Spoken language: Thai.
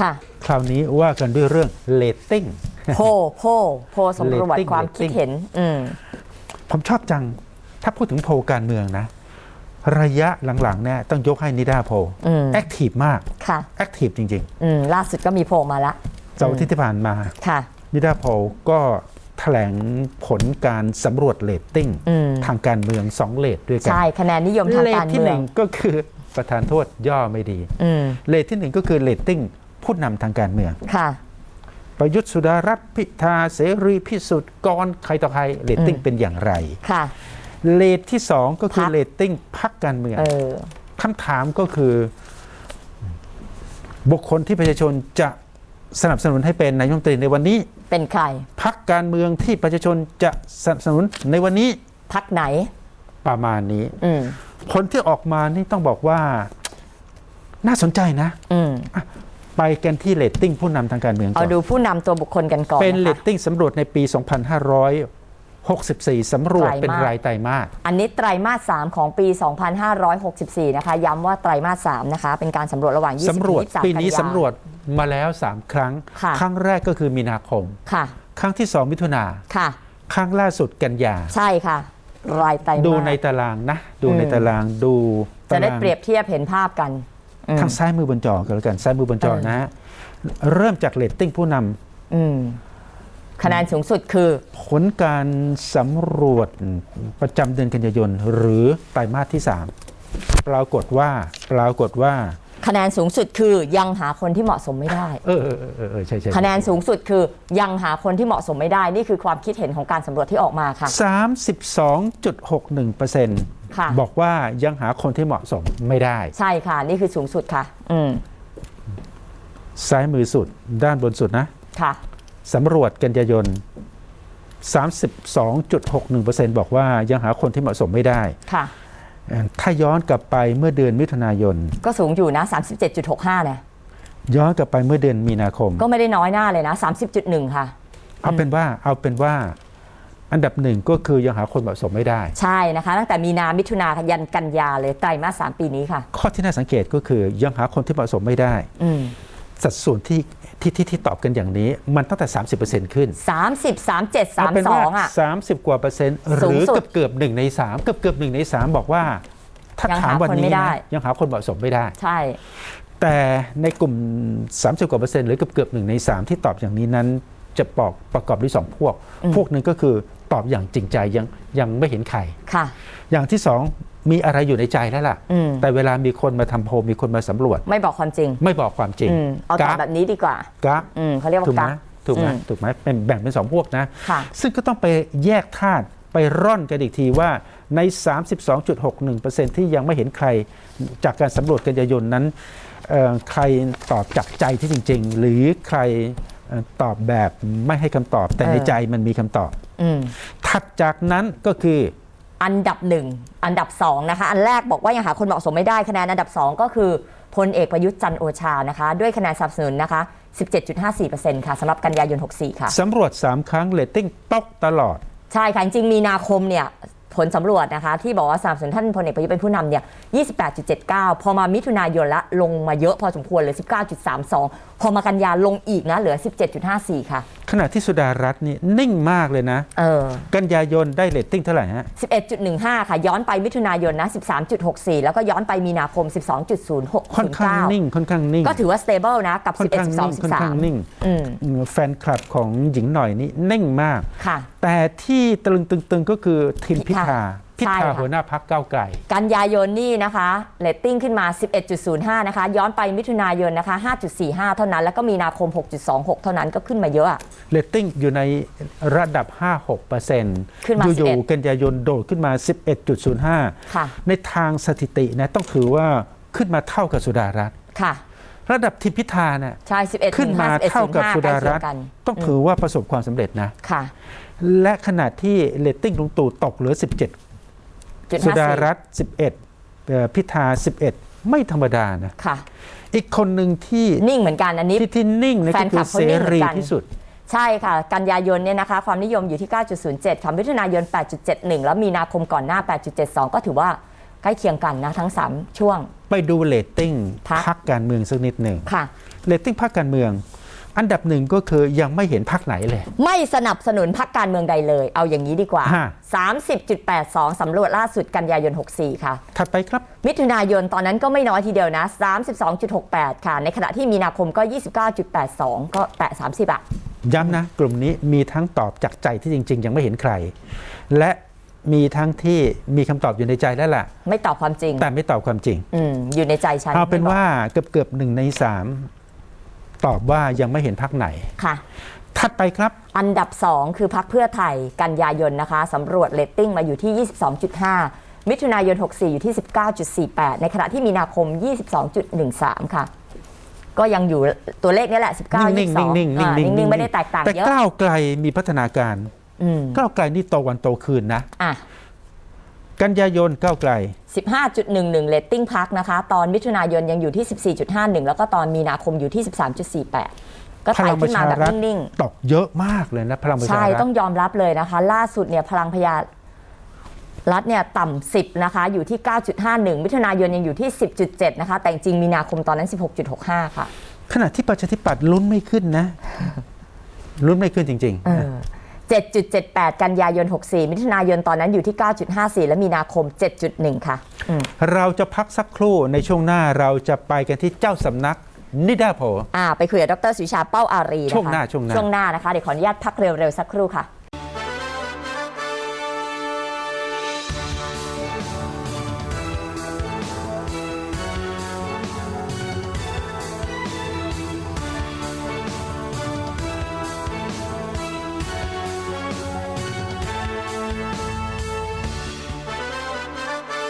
ค่ะ คราวนี้ว่ากันด้วยเรื่องเลตติ้งโพลโพลโพลสำรวจ Rating ความคิดเห็นอืมผมชอบจัง ถ้าพูดถึงโพลการเมืองนะ ระยะหลังๆเนี่ยต้องยกให้นิดาโพลอืมแอคทีฟมากค่ะแอคทีฟจริงอืมล่าสุดก็มีโพลมาละๆเสาร์อาทิตย์ที่ผ่านมาค่ะ นิดาโพลก็แถลงผลการสำรวจเลตติ้งอืมทางการเมืองสองเลทด้วยกัใช่ คะแนนนิยมทางเลทการที่เมืหองนึ่งก็คือประธานโทษย่อไม่ดีอืมเลทที่หนึ่งก็คือเลตติ้ง ผู้นำทางการเมือง ค่ะ ประยุทธ์สุดารัฐพิธาเสรีพิสุทธิ์กรใครต่อใครเลตติ้งอืมเป็นอย่างไรค่ะ เลทที่สองก็คือพรรคเลตติ้งพักการเมือง เออ คำถามก็คือ บุคคลที่ประชาชนจะสนับสนุนให้เป็นนายกรัฐมนตรีในวันนี้เป็นใครพักการเมืองที่ประชาชนจะสนับสนุนในวันนี้พักไหน ประมาณนี้ อืมผลที่ออกมานี่ต้องบอกว่า น่าสนใจนะอืม ไปกันที่เลตติ้งผู้นำทางการเมืองก่เอาอนดูผู้นำตัวบุคคลกันก่อนเป็นนะเลคะตติ้งสำรวจในปี 2564สำรวจไตรมาสเป็นรายไตรมาส อันนี้ไตรมาส 3 ของปี 2564 นะคะ ย้ำว่าไตรมาส 3 นะคะ เป็นการสำรวจระหว่าง 20 สำรวจ23ปีนี้กันยา สำรวจมาแล้ว 3 ครั้ง ค่ะ ครั้งแรกก็คือมีนาคม ค่ะ ครั้งที่ 2 มิถุนาค่ะ ครั้งล่าสุดกันยา ใช่ค่ะ รายไตรมาสดูในตารางนะ ดูในอืมตารางดูจะได้ตารางเปรียบเทียบเห็นภาพกันอืม ทางซ้ายมือบนจอกันแล้วกันซ้ายมือบนจอเออนะฮะเริ่มจากเลตติ้งผู้นำอืมคะแนนสูงสุดคือ ผลการสำรวจประจำเดือนกันยายนหรือไตรมาสที่ 3 ปรากฏว่าปรากฏว่า คะแนนสูงสุดคือยังหาคนที่เหมาะสมไม่ได้ เออเออเออเออเออใช่ใช่คะแนนสูงสุดคือยังหาคนที่เหมาะสมไม่ได้ นี่คือความคิดเห็นของการสำรวจที่ออกมาค่ะ 32.61เปอร์เซ็นต์ค่ะ บอกว่ายังหาคนที่เหมาะสมไม่ได้ ใช่ค่ะ นี่คือสูงสุดค่ะ อืมซ้ายมือสุดด้านบนสุดนะค่ะสำรวจกันยายน 32.61%บอกว่ายังหาคนที่เหมาะสมไม่ได้ ค่ะเอ่อถ้าย้อนกลับไปเมื่อเดือนมิถุนายน ก็สูงอยู่นะ 37.65นะย้อนกลับไปเมื่อเดือนมีนาคม ก็ไม่ได้น้อยหน้าเลยนะ 30.1 ค่ะ เอาเป็นว่าเอาเป็นว่า อันดับหนึ่งก็คือยังหาคนเหมาะสมไม่ได้ ใช่นะคะ ตั้งแต่มีนามิถุนายันกันยาเลยไตรมาส3ปีนี้ค่ะ ข้อที่น่าสังเกตก็คือยังหาคนที่เหมาะสมไม่ได้อืมสัดส่วนที่ที่ที่ที่ตอบกันอย่างนี้ มันตั้งแต่ 30%ขึ้น 30 37เอาเป็นว่า32อะ30 กว่าเปอร์เซ็นต์หสูรืงอสุดเกือบเกือบหนึ่งในสามเกือบเกือบหนึ่งในสามบอกว่า ถ้ายังถามหาวันคนนี้ไม่ได้นะยังหาคนเหมาะสมไม่ได้ ใช่ แต่ในกลุ่ม 30 กว่าเปอร์เซ็นต์หรือเกือบเกือบหนึ่งในสามที่ตอบอย่างนี้นั้นจะบอกประกอบด้วยสองพวกอืมพวกหนึ่งก็คือ ตอบอย่างจริงใจยังยังไม่เห็นใครค่ะ อย่างที่สองมีอะไรอยู่ในใจแล้วล่ะอืมแต่เวลามีคนมาทำโพลมีคนมาสำรวจ ไม่บอกความจริง ไม่บอกความจริงอืมเอาตอบกะแบบนี้ดีกว่ากะอืมเขาเรียกว่าถูกไหมกักถูกไหมอืมถูกไหมเป็นแบ่งเป็นสองพวกนะค่ะซึ่งก็ต้องไปแยกธาตุไปร่อนกันอีกทีว่าใน 32.61%ที่ยังไม่เห็นใครจากการสำรวจกันยายนนั้นเอ่อใครตอบจากใจที่จริง ๆ หรือใครเอ่อ ตอบแบบไม่ให้คำตอบ แต่เออในใจมันมีคำตอบอืมถัดจากนั้นก็คืออันดับหนึ่งอันดับสองนะคะ อันแรกบอกว่ายังหาคนเหมาะสมไม่ได้คะแนนอันดับสองก็คือพลเอกประยุทธ์จันทร์โอชานะคะ ด้วยคะแนนสนับสนุนนะคะ 17.54%ค่ะสำหรับกันยายน 64 ค่ะสำรวจ 3 ครั้งเรตติ้งตกตลอด ใช่ค่ะ จริงๆมีนาคมเนี่ย ผลสำรวจนะคะ ที่บอกว่าสนับสนุนท่านพลเอกประยุทธ์เป็นผู้นำเนี่ย 28.79 พอมามิถุนายนละลงมาเยอะพอสมควรเลย 19.32 พอมากันยาลงอีกนะเหลือ 17.54 ค่ะ ขณะที่สุดารัตน์นี่นิ่งมากเลยนะ เออกันยายนได้เรตติ้งเท่าไหร่ฮะ 11.15 ค่ะ ย้อนไปมิถุนายนนะ 13.64 แล้วก็ย้อนไปมีนาคม 12.06 ค่อนข้างนิ่งค่อนข้างนิ่ง ก็ถือว่า stable นะ กับ ค่อนข้างนิ่งค่อนข้าง11.23นิ่งอืมอืม แฟนคลับของหญิงหน่อยนี่นิ่งมากค่ะ แต่ที่ตรึงตึงๆก็คือทิมพิธาพิ พิธาธาใช่ค่ะหัวหน้าพักเก้าวไกล กันยายนนี่นะคะเรตติ้งขึ้นมา 11.05 นะคะ ย้อนไปมิถุนายนนะคะ 5.45 เท่านั้น แล้วก็มีนาคม 6.26 เท่านั้นก็ขึ้นมาเยอะอะเรตติ้งอยู่ในระดับ 5-6เปอร์เซ็นต์ขึ้นมาอยู่11ๆกันยายนโดดขึ้นมา 11.05 ค่ะ ในทางสถิตินะต้องถือว่าขึ้นมาเท่ากับสุดารัตน์ค่ะระดับทิมพิธาเนี่ยใช่11ขึ้นมาเท่ากับสุดารัตน์กันต้องถือว่าประสบความสำเร็จนะค่ะ และขณะที่เรตติ้งลุงตู่ตกเหลือ 17 จุดสุห้าดาสี่รัตน์11เอ่อพิธา 11 ไม่ธรรมดานะค่ะ อีกคนหนึ่งที่นิ่งเหมือนกันอันนี้ที่ที่นิ่งนะแฟก็นคคืลัอบเขาเสนิ่งเหมืรีอนกันที่สุด ใช่ค่ะ กันยายนเนี่ยนะคะ ความนิยมอยู่ที่ 9.07ค่ะมิถุนายน 8.71 แล้วมีนาคมก่อนหน้า 8.72 ก็ถือว่าใกล้เคียงกันนะทั้ง 3 ช่วง ไปดูเลตติ้งพรรคพักการเมืองสักนิดหนึ่งค่ะเลตติ้งพักการเมือง อันดับหนึ่งก็คือยังไม่เห็นพักไหนเลย ไม่สนับสนุนพักการเมืองใดเลย เอาอย่างนี้ดีกว่า ฮะ 30.82 สำรวจล่าสุดกันยายน 64 ค่ะ ถัดไปครับ มิถุนายนตอนนั้นก็ไม่น้อยทีเดียวนะ 32.68 ค่ะ ในขณะที่มีนาคมก็ 29.82 ก็แตะ30อะย้ำนะ กลุ่มนี้มีทั้งตอบจากใจที่จริง ๆ ยังไม่เห็นใคร และมีทั้งที่มีคำตอบอยู่ในใจแล้วล่ะ ไม่ตอบความจริงแต่ไม่ตอบความจริง อืมอยู่ในใจฉันเอาเป็นไม่บอกว่าเกือบเกือบๆหนึ่งในสาม ตอบว่ายังไม่เห็นพักไหนค่ะถัดไปครับ อันดับ 2 คือพักเพื่อไทยกันยายนนะคะสำรวจเลตติ้งมาอยู่ที่ 22.5 มิถุนายน 64 อยู่ที่ 19.48 ในขณะที่มีนาคม 22.13 ค่ะ ก็ยังอยู่ตัวเลขนี้แหละ 19นิ่ง22ๆนิ่งๆนิ่งๆอ่านิ่งๆนิ่งๆไม่ได้แตกต่างแต่เยอะก้าวไกลมีพัฒนาการอืมก้าวไกลนี่โตวันโตคืนนะอะ กันยายนก้าวไกล 15.11 เลตติ้งพักนะคะ ตอนมิถุนายนยังอยู่ที่ 14.51 แล้วก็ตอนมีนาคมอยู่ที่ 13.48 ก็พไต่ลังปขึ้ระนมาชาแบบรัฐนิ่งตกเยอะมากเลยนะพลังประๆชาใช่รัฐต้องยอมรับเลยนะคะ ล่าสุดเนี่ยพลังพยารัฐเนี่ยต่ำ10 นะคะ อยู่ที่ 9.51 มิถุนายนยังอยู่ที่ 10.7 นะคะ แต่จริงๆมีนาคมตอนนั้น 16.65 ค่ะ ขณะที่ประชาธิปัตย์ลุ้นไม่ขึ้นนะ ลุ้นไม่ขึ้นจริงเออ 7.78 กันยายน 64 มิถุนายนตอนนั้นอยู่ที่ 9.54 และมีนาคม 7.1 ค่ะอืมๆเราจะพักสักครู่ในช่วงหน้าเราจะไปกันที่เจ้าสำนักนิดาโพลอ่าไปคุยกับดรสุวิชาเป้าอารีนะคะช่วงหน้าช่วงหน้า ช่วงหน้านะคะ เดี๋ยวขออนุญาตพักเร็ว ๆ สักครู่ค่ะ